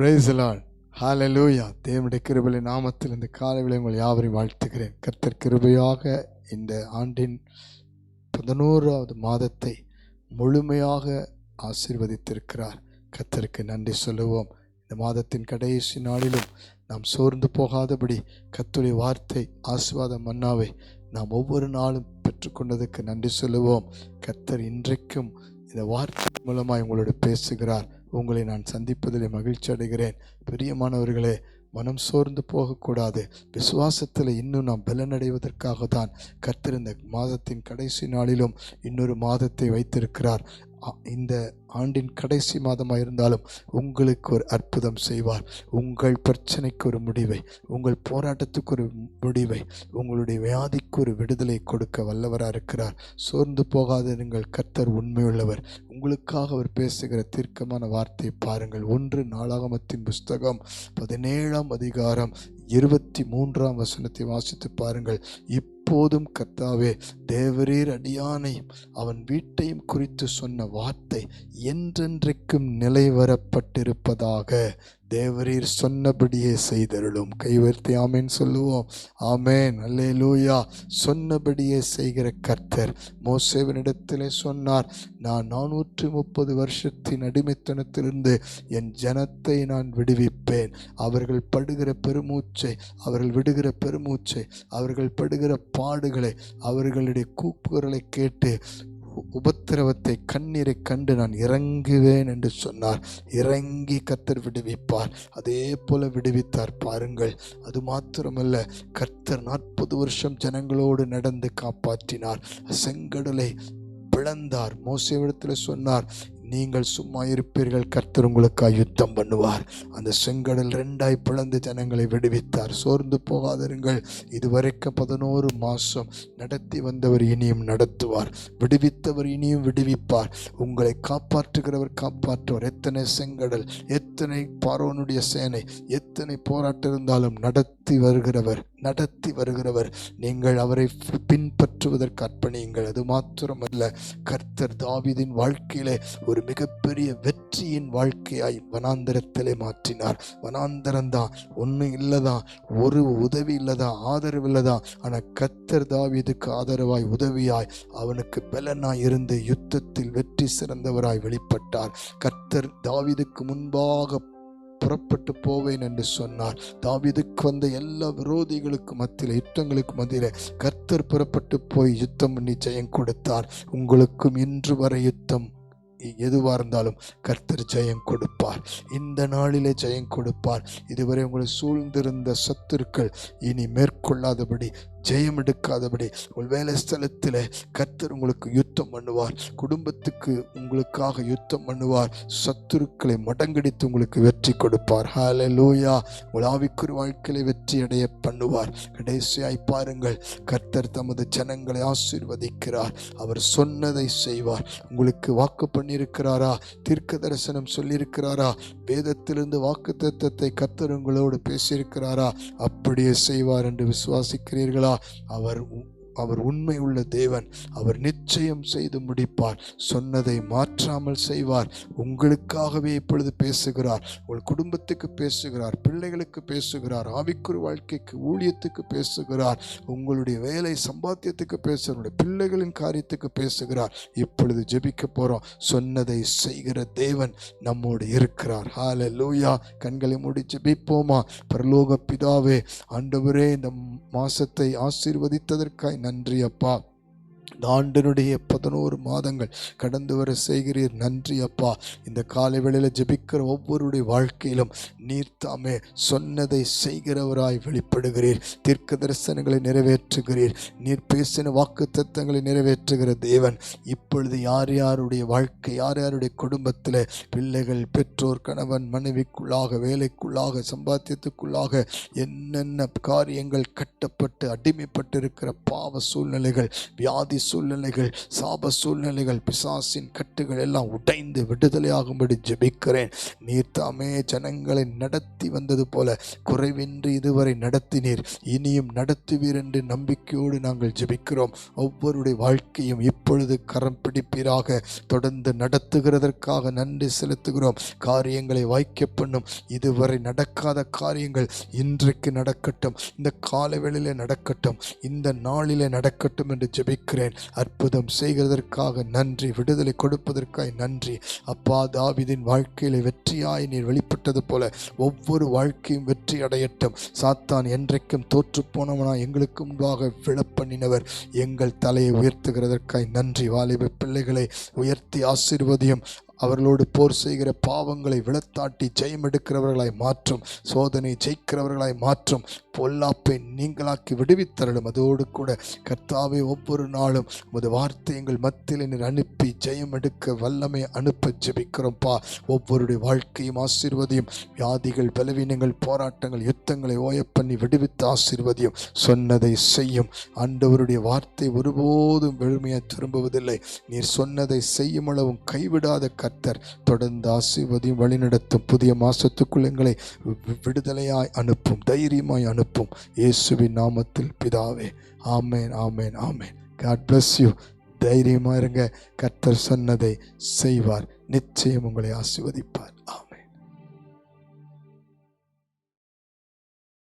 பிரேசலால் ஹாலலூயா தேவனுடைய கிருபலை நாமத்தில் இந்த காலையில் உங்கள் யாவரையும் வாழ்த்துகிறேன். கர்த்தர் கிருபையாக இந்த ஆண்டின் பதினோராவது மாதத்தை முழுமையாக ஆசீர்வதித்திருக்கிறார். கர்த்தருக்கு நன்றி சொல்லுவோம். இந்த மாதத்தின் கடைசி நாளிலும் நாம் சோர்ந்து போகாதபடி கர்த்தருடைய வார்த்தை ஆசிர்வாத மன்னாவை நாம் ஒவ்வொரு நாளும் பெற்றுக்கொண்டதுக்கு நன்றி சொல்லுவோம். கர்த்தர் இன்றைக்கும் இந்த வார்த்தை மூலமாக உங்களோடு பேசுகிறார். உங்களை நான் சந்திப்பதில் மகிழ்ச்சி அடைகிறேன். பிரியமானவர்களே மனம் சோர்ந்து போகக்கூடாது. விசுவாசத்தில் இன்னும் நாம் பலனடைவதற்காக தான் கத்திருந்த மாதத்தின் கடைசி நாளிலும் இன்னொரு மாதத்தை வைத்திருக்கிறார். இந்த ஆண்டின் கடைசி மாதமாக இருந்தாலும் உங்களுக்கு ஒரு அற்புதம் செய்வார். உங்கள் பிரச்சனைக்கு ஒரு முடிவை உங்கள் போராட்டத்துக்கு ஒரு முடிவை உங்களுடைய வியாதிக்கு ஒரு விடுதலை கொடுக்க வல்லவராக இருக்கிறார். சோர்ந்து போகாதிருங்கள் கர்த்தர் உண்மையுள்ளவர். உங்களுக்காக அவர் பேசுகிற தீர்க்கமான வார்த்தையை பாருங்கள். ஒன்று நாளாகமத்தின் புஸ்தகம் பதினேழாம் அதிகாரம் இருபத்தி மூன்றாம் வசனத்தை வாசித்து பாருங்கள். இப் போதும் கர்த்தாவே. தேவரீர் அடியானையும் அவன் வீட்டையும் குறித்து சொன்ன வார்த்தை என்றென்றைக்கும் நிலைவரப்பட்டிருப்பதாக தேவரீர் சொன்னபடியே செய்தருளும். கைவர்த்தி ஆமேன் சொல்லுவோம். ஆமேன். அல்லேலூயா. சொன்னபடியே செய்கிற கர்த்தர் மோசேவனிடத்திலே சொன்னார் நான் நானூற்றி முப்பது வருஷத்தின் அடிமைத்தனத்திலிருந்து என் ஜனத்தை நான் விடுவிப்பேன். அவர்கள் படுகிற பெருமூச்சை அவர்கள் விடுகிற பெருமூச்சை அவர்கள் படுகிற பாடுகளை அவர்களுடைய கூப்புகளை கேட்டு உபத்திரவத்தை கண்ணீரை கண்டு நான் இறங்குவேன் என்று சொன்னார். இறங்கி கர்த்தர் விடுவிப்பார். அதே போல விடுவித்தார். பாருங்கள் அது மாத்திரமல்ல கர்த்தர் நாற்பது வருஷம் ஜனங்களோடு நடந்து காப்பாற்றினார். செங்கடலை பிளந்தார். மோசவிடத்தில் சொன்னார் நீங்கள் சும்மா இருப்பீர்கள். கர்த்தர் உங்களுக்காக யுத்தம் பண்ணுவார். அந்த செங்கடல் ரெண்டாய் பிளந்து ஜனங்களை விடுவித்தார். சோர்ந்து போகாதிருங்கள். இதுவரைக்கும் பதினோரு மாதம் நடத்தி வந்தவர் இனியும் நடத்துவார். விடுவித்தவர் இனியும் விடுவிப்பார். உங்களை காப்பாற்றுகிறவர் காப்பாற்றுவார். எத்தனை செங்கடல் எத்தனை பார்வனுடைய சேனை எத்தனை போராட்டம் இருந்தாலும் நடத்தி வருகிறவர் நடத்தி வருகிறவர். நீங்கள் அவரை பின்பற்றுவதற்கு அர்ப்பணியுங்கள். அது மாத்திரமல்ல. கர்த்தர் தாவிதின் வாழ்க்கையிலே ஒரு மிகப்பெரிய வெற்றியின் வாழ்க்கையாய் வனாந்தரத்திலே மாற்றினார். வனாந்தரம்தான். ஒன்றும் இல்லதான் ஒரு உதவி இல்லதான் ஆதரவு இல்லதான் ஆனால் கர்த்தர் தாவீதுக்கு ஆதரவாய் உதவியாய் அவனுக்கு பலனாய் இருந்து யுத்தத்தில் வெற்றி சிறந்தவராய் வெளிப்பட்டார். கர்த்தர் தாவீதுக்கு முன்பாக புறப்பட்டு போவேன் என்று சொன்னார். தாவீதுக்கு வந்த எல்லா விரோதிகளுக்கு மத்தியில் யுத்தங்களுக்கு மத்தியில் கர்த்தர் புறப்பட்டு போய் யுத்தம் பண்ணி ஜெயம் கொடுத்தார். உங்களுக்கும் இன்று வரை யுத்தம் எதுவாக இருந்தாலும் கர்த்தர் ஜெயம் கொடுப்பார். இந்த நாளிலே ஜெயம் கொடுப்பார். இதுவரை உங்களை சூழ்ந்திருந்த சத்துருக்கள் இனி மேற்கொள்ளாதபடி ஜெயம் எடுக்காதபடி உங்கள் வேலை ஸ்தலத்தில் கர்த்தர் உங்களுக்கு யுத்தம் பண்ணுவார். குடும்பத்துக்கு உங்களுக்காக யுத்தம் பண்ணுவார். சத்துருக்களை மடங்கடித்து உங்களுக்கு வெற்றி கொடுப்பார். ஹalleluya உங்கள் ஆவிக்குரிய வாழ்க்கையை வெற்றி அடைய பண்ணுவார். கடைசியாய் பாருங்கள் கர்த்தர் தமது ஜனங்களை ஆசீர்வதிக்கிறார். அவர் சொன்னதை செய்வார். உங்களுக்கு வாக்கு பண்ணி பண்ணியிருக்கிறாரா? தீர்க்க தரிசனம் சொல்லியிருக்கிறாரா? வேதத்திலிருந்து வாக்கு தத்தத்தை கர்த்தர் உங்களோடு பேசியிருக்கிறாரா? அப்படியே செய்வார் என்று விசுவாசிக்கிறீர்களா? அவர் அவர் உண்மை உள்ள தேவன். அவர் நிச்சயம் செய்து முடிப்பார். சொன்னதை மாற்றாமல் செய்வார். உங்களுக்காகவே இப்பொழுது பேசுகிறார். உங்கள் குடும்பத்துக்கு பேசுகிறார். பிள்ளைகளுக்கு பேசுகிறார். ஆவிக்குறு வாழ்க்கைக்கு ஊழியத்துக்கு பேசுகிறார். உங்களுடைய வேலை சம்பாத்தியத்துக்கு பேசுகிறார். பிள்ளைகளின் காரியத்துக்கு பேசுகிறார். இப்பொழுது ஜெபிக்க போகிறோம் சொன்னதை செய்கிற தேவன் நம்மோடு இருக்கிறார். ஹால லூயா கண்களை மூடி ஜெபிப்போமா? பரலோக பிதாவே ஆண்டவரே இந்த மாசத்தை ஆசீர்வதித்ததற்காய் நன்றி அப்பா. இந்த ஆண்டினுடைய பதினோரு மாதங்கள் கடந்து வர செய்கிறீர். நன்றி அப்பா. இந்த காலை வேளையில் ஜபிக்கிற ஒவ்வொருடைய வாழ்க்கையிலும் நீர் தாமே சொன்னதை செய்கிறவராய் வெளிப்படுகிறீர். தீர்க்க தரிசனங்களை நிறைவேற்றுகிறீர். நீர் பேசின வாக்கு தத்தங்களை நிறைவேற்றுகிற தேவன் இப்பொழுது யார் யாருடைய வாழ்க்கை யார் யாருடைய குடும்பத்தில் பிள்ளைகள் பெற்றோர் கணவன் மனைவிக்குள்ளாக வேலைக்குள்ளாக சம்பாத்தியத்துக்குள்ளாக என்னென்ன காரியங்கள் கட்டப்பட்டு அடிமைப்பட்டிருக்கிற பாவ சூழ்நிலைகள் வியாதி சூழ்நிலைகள் சாப சூழ்நிலைகள் பிசாசின் கட்டுகள் எல்லாம் உடைந்து விடுதலையாகும்படி ஜெபிக்கிறேன். நீர் தாமே ஜனங்களை நடத்தி வந்தது போல குறைவின்றி இதுவரை நடத்தினீர். இனியும் நடத்துவீர் என்று நம்பிக்கையோடு நாங்கள் ஜெபிக்கிறோம். ஒவ்வொருடைய வாழ்க்கையும் இப்பொழுது கரம் பிடிப்பீராக. தொடர்ந்து நடத்துகிறதற்காக நன்றி செலுத்துகிறோம். காரியங்களை வாய்க்க பண்ணும். இதுவரை நடக்காத காரியங்கள் இன்றைக்கு நடக்கட்டும். இந்த காலவெளியில் நடக்கட்டும். இந்த நாளிலே நடக்கட்டும் என்று ஜெபிக்கிறேன். அற்புதம் செய்கிறதற்காக நன்றி விடுதலை கொடுப்பதற்காய் நன்றி. அப்பா தாவிதின் வாழ்க்கையில் வெற்றியாய் நீர் வெளிப்பட்டது போல ஒவ்வொரு வாழ்க்கையும் வெற்றி அடையட்டும். சாத்தான் என்றைக்கும் தோற்று போனவனா எங்களுக்கு முன்பாக விழப்பண்ணினவர். எங்கள் தலையை உயர்த்துகிறதற்காய் நன்றி. வாலிப பிள்ளைகளை உயர்த்தி ஆசீர்வதியும். அவர்களோடு போர் செய்கிற பாவங்களை விளத்தாட்டி ஜெயம் எடுக்கிறவர்களாய் மாற்றும். சோதனை ஜெயிக்கிறவர்களாய் மாற்றும். பொல்லாப்பை நீங்களாக்கி விடுவித்தரலும் அதோடு கூட கர்த்தாவை ஒவ்வொரு நாளும் உமது வார்த்தை எங்கள் மத்தியில் நீர் அனுப்பி ஜெயம் எடுக்க வல்லமை அனுப்ப ஜெபிக்கிறோம்ப்பா ஒவ்வொருடைய வாழ்க்கையும் ஆசீர்வதியும் வியாதிகள் பலவீனங்கள் போராட்டங்கள் யுத்தங்களை ஓய பண்ணி விடுவித்து ஆசீர்வதியும் சொன்னதை செய்யும். ஆண்டவருடைய வார்த்தை ஒருபோதும் வெறுமையாக திரும்புவதில்லை. நீர் சொன்னதை செய்யும் அளவும் கைவிடாத கர்த்தர் தொடர்ந்து ஆசீர்வதியும் வழிநடத்தும். புதிய மாசத்துக்குள் எங்களை விடுதலையாய் அனுப்பும். தைரியமாய் அனுப்பும் இயேசுவின் நாமத்தில் பிதாவே ஆமேன் ஆமேன் ஆமேன். காட் பிளஸ் யூ தைரியமாக இருங்க. கர்த்தர் சொன்னதை செய்வார். நிச்சயம் உங்களை ஆசிர்வதிப்பார். ஆமென்.